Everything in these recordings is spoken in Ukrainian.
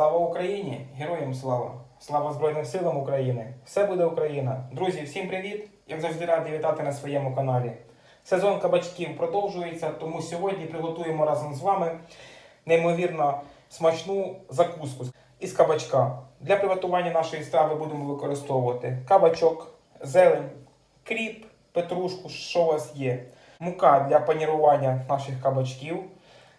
Слава Україні! Героям слава! Слава Збройним силам України! Все буде Україна! Друзі, всім привіт! Як завжди радий вітати на своєму каналі. Сезон кабачків продовжується, тому сьогодні приготуємо разом з вами неймовірно смачну закуску із кабачка. Для приготування нашої страви будемо використовувати кабачок, зелень, кріп, петрушку, що у вас є, мука для панірування наших кабачків.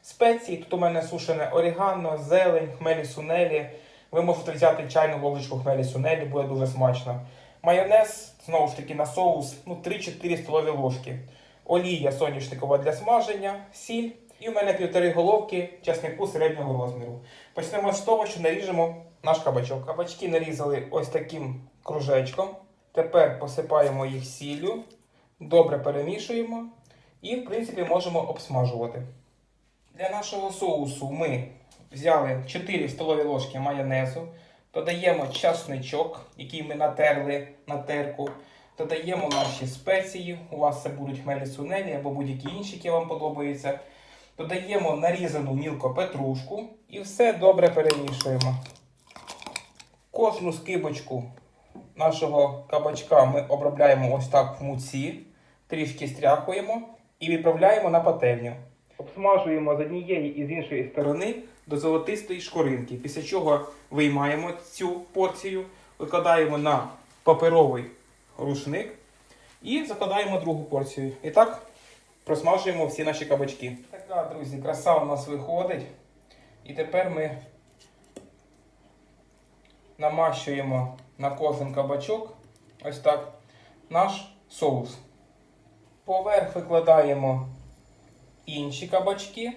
Спеції, тут у мене сушене орігано, зелень, хмелі сунелі. Ви можете взяти чайну ложечку хмелі сунелі, буде дуже смачно. Майонез, знову ж таки, на соус, ну 3-4 столові ложки. Олія соняшникова для смаження, сіль. І в мене півтори головки часнику середнього розміру. Почнемо з того, що наріжемо наш кабачок. Кабачки нарізали ось таким кружечком. Тепер посипаємо їх сіллю, добре перемішуємо і, в принципі, можемо обсмажувати. Для нашого соусу ми взяли 4 столові ложки майонезу, додаємо часничок, який ми натерли на терку, додаємо наші спеції, у вас це будуть хмелі сунелі або будь-які інші, які вам подобаються. Додаємо нарізану мілко петрушку і все добре перемішуємо. Кожну скибочку нашого кабачка ми обробляємо ось так в муці, трішки стряхуємо і відправляємо на пательню. Обсмажуємо з однієї і з іншої сторони до золотистої шкоринки, після чого виймаємо цю порцію, викладаємо на паперовий рушник і закладаємо другу порцію. І так просмажуємо всі наші кабачки. Така, друзі, краса у нас виходить. І тепер ми намащуємо на кожен кабачок ось так наш соус. Поверх викладаємо інші кабачки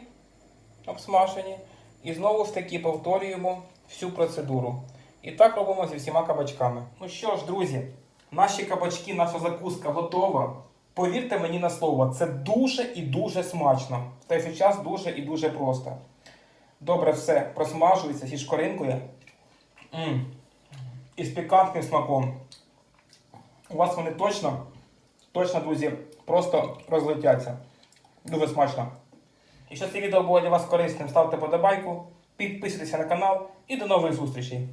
обсмажені. І знову ж таки повторюємо всю процедуру. І так робимо зі всіма кабачками. Ну що ж, друзі, наші кабачки, наша закуска готова. Повірте мені на слово, це дуже і дуже смачно. В той же час дуже і дуже просто. Добре все просмажується зі шкоринкою. І з пікантним смаком. У вас вони точно, точно, друзі, просто розлетяться. Дуже смачно. Якщо це відео було для вас корисним, ставте подобайку, підписуйтесь на канал і до нових зустрічей.